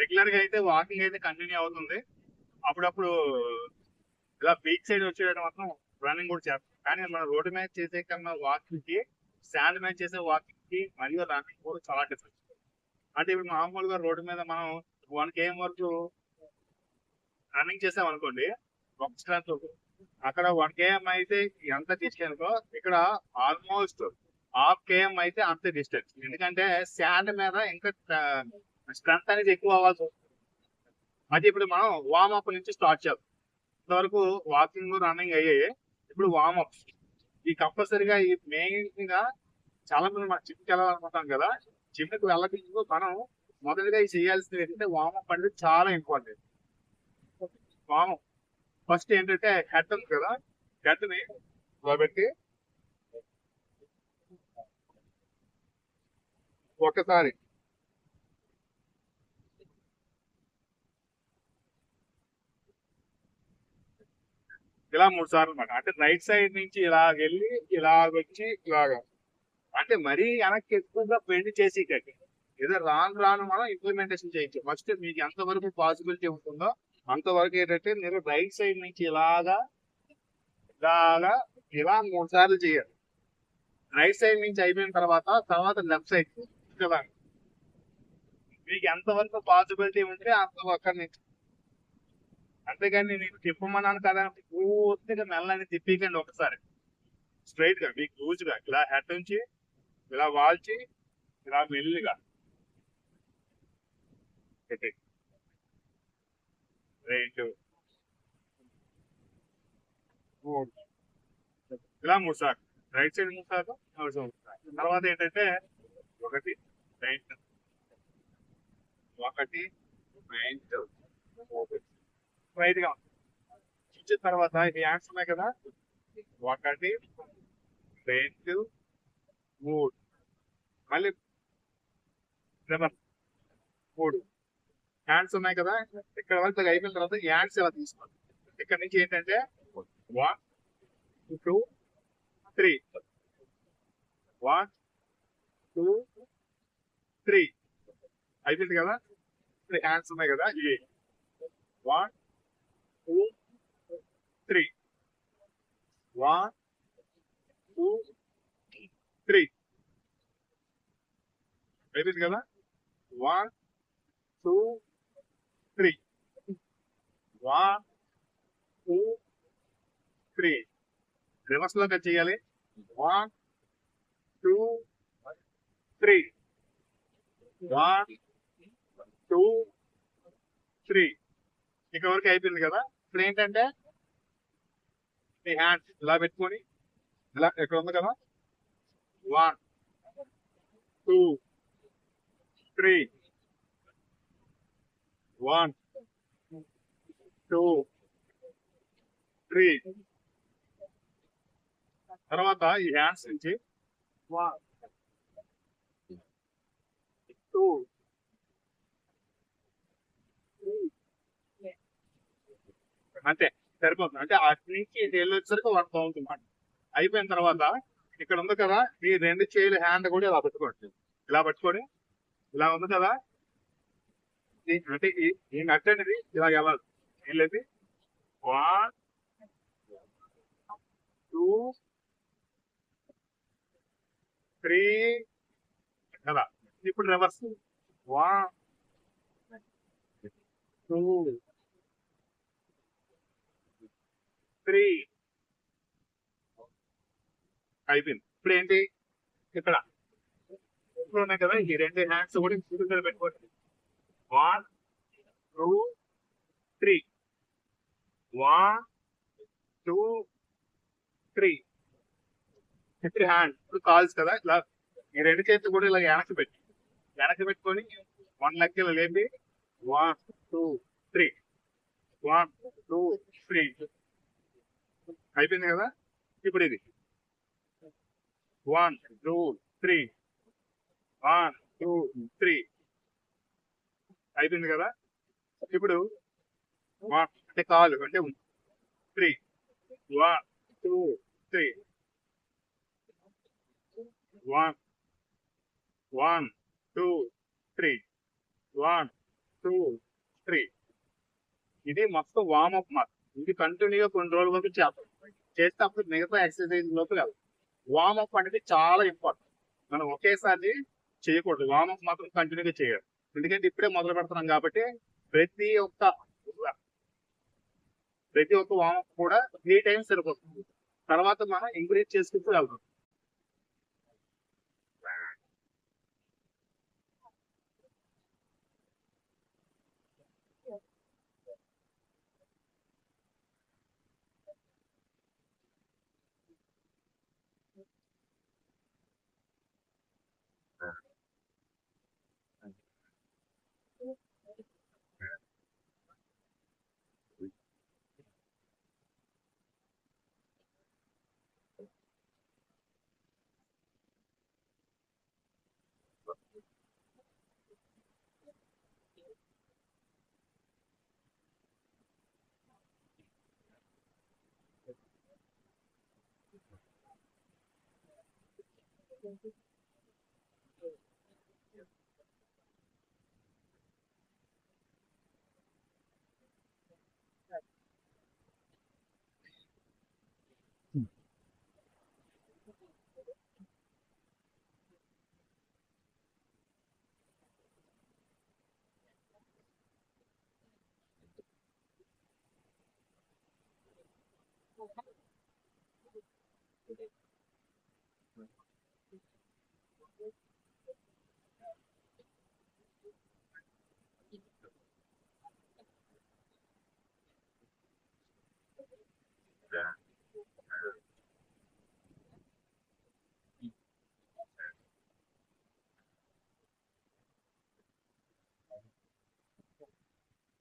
రెగ్యులర్గా అయితే వాకింగ్ అయితే కంటిన్యూ అవుతుంది. అప్పుడప్పుడు ఇలా బీచ్ సైడ్ వచ్చేయడం మాత్రం రన్నింగ్ కూడా చేస్తాం. కానీ మనం రోడ్డు మీద చేసే కన్నా వాకింగ్కి స్టాండ్ మీద చేసే వాకింగ్కి మరియు రన్నింగ్ కూడా చాలా డిఫరెన్స్ అంటే ఇప్పుడు మామూలుగా రోడ్డు మీద మనం వన్ కేఎం వరకు రన్నింగ్ చేసాం అనుకోండి ఒక స్ట్రెంత్ అక్కడ వన్ కేఎం అయితే ఎంత తీసుకెళ్ళకో ఇక్కడ ఆల్మోస్ట్ హాఫ్ కేఎం అయితే అంత డిస్టెన్స్ ఎందుకంటే శాండ్ మీద ఇంకా స్ట్రెంత్ అనేది ఎక్కువ అవ్వాల్సి వస్తుంది. అయితే ఇప్పుడు మనం వామప్ అప్ నుంచి స్టార్ట్ చేద్దాం. ఇంతవరకు వాకింగ్ రన్నింగ్ అయ్యాయి ఇప్పుడు వామప్ అప్ ఈ కంపల్సరీగా ఈ మెయిన్గా చాలా మంది మనం జిమ్కి వెళ్ళాలనుకుంటాం కదా జిమ్కి వెళ్ళకుండా మనం మొదటిగా ఈ చేయాల్సింది ఏంటంటే వామప్ అనేది చాలా ఇంపార్టెంట్ వామప్ ఫస్ట్ ఏంటంటే హెడ్ ఉంది కదా హెడ్ని పెట్టి ఒకసారి ఇలా మూడు సార్లు అనమాట అంటే రైట్ సైడ్ నుంచి ఇలా వెళ్ళి ఇలా వచ్చి ఇలాగా. అంటే మరీ వెనక్కి ఎక్కువగా పెండ్ చేసి ఏదో రాను రాను మనం ఇంప్లిమెంటేషన్ చేయొచ్చు ఫస్ట్ మీకు ఎంతవరకు పాసిబిలిటీ ఉంటుందో అంతవరకు ఏంటంటే మీరు రైట్ సైడ్ నుంచి ఇలాగా ఇలాగా ఇలా మూడు సార్లు చేయాలి. రైట్ సైడ్ నుంచి అయిపోయిన తర్వాత తర్వాత లెఫ్ట్ సైడ్ కదా మీకు ఎంతవరకు పాసిబిలిటీ ఉంటే అంతవరకు నుంచి. అంతేగాని నేను తిప్పమన్నాను కదా పూర్తిగా మెల్లని తిప్పికండి ఒకసారి. స్ట్రైట్గా మీకు లూజ్గా ఇలా హెడ్ ఉంచి ఇలా వాల్చి ఇలా మెల్లిగా. రెండు మూడు ఇలా మూడు సార్లు. రైట్ సైడ్ మూడు సార్లు తర్వాత ఏంటంటే ఒకటి రైట్ ఒకటి రైట్ రైట్ గా ఇచ్చిన తర్వాత ఈ హ్యాండ్స్ ఉన్నాయి కదా? ఒకటి రెండు మూడు. మళ్ళీ రివర్స్. మూడు. హ్యాండ్స్ ఉన్నాయి కదా? ఇక్కడ వరకు అయిపోయిన తర్వాత ఈ హ్యాండ్స్ ఇలా తీసుకోవాలి. ఇక్కడ నుంచి ఏంటంటే one two three. One two three. అయిపోయింది కదా? త్రీ హ్యాండ్స్ ఉన్నాయి కదా? ఇవి one two three one three అయిపోయింది కదా? One two three one two three రివర్స్లో cut one two three one two three ఇక్కడ వరకు అయిపోయింది కదా? ఇప్పుడు ఏంటంటే మీ హ్యాండ్స్ ఇలా పెట్టుకొని ఇలా ఇక్కడ ఉంది కదా? One two three one two three తర్వాత ఈ హ్యాండ్స్ నుంచి వన్ టూ అంతే సరిపోతుంది. అంటే అటు నుంచి ఇటు వెళ్ళొచ్చేసరికి వన్ బాగుంటుంది మాట. అయిపోయిన తర్వాత ఇక్కడ ఉంది కదా ఈ రెండు చేతుల హ్యాండ్ కూడా ఇలా పట్టుకోండి ఇలా పట్టుకొని ఇలా ఉంది కదా. ఈ- అంటే ఈ ఈ నట్ అనేది ఇలా వెళ్ళాలి. వెళ్ళేది వన్ టూ త్రీ కదా. ఇప్పుడు రివర్స్ వన్ టూ త్రీ. అయిపోయింది. ఇప్పుడు ఏంటి? ఇక్కడ. ఇప్పుడు ఉన్నాయి కదా ఈ రెండు హ్యాండ్స్ కూడా ఇప్పుడు పెట్టుకోండి. One two three one two three three hand ఇప్పుడు కాల్స్ కదా ఇలా ఈ రెండు చేతులు కూడా ఇలా వెనక్కి పెట్టి వెనక్కి పెట్టుకొని వన్ లెక్క ఇలా లేపి. One two three one two three అయిపోయింది కదా ఇప్పుడు ఇది one two three one two three అయిపోయింది కదా? ఇప్పుడు వన్ అంటే కాలు అంటే three one two three one one two three one two three ఇది మొత్తం వామప్ మాత్రం. ఇది కంటిన్యూగా కొన్ని రోజుల వరకు చేస్తాం. చేస్తే అప్పుడు మిగతా ఎక్సర్సైజ్లోకి వెళ్తాం వామప్ అనేది చాలా ఇంపార్టెంట్ మనం ఒకేసారి చేయకూడదు. వామప్ మాత్రం కంటిన్యూగా చేయాలి. ఎందుకంటే ఇప్పుడే మొదలు పెడుతున్నాం కాబట్టి ప్రతి ఒక్క ప్రతి ఒక్క వామప్ కూడా త్రీ టైమ్స్ సరిపోతుంది. తర్వాత మనం ఇంక్రీజ్ చేసుకుంటూ వెళ్తాం Okay.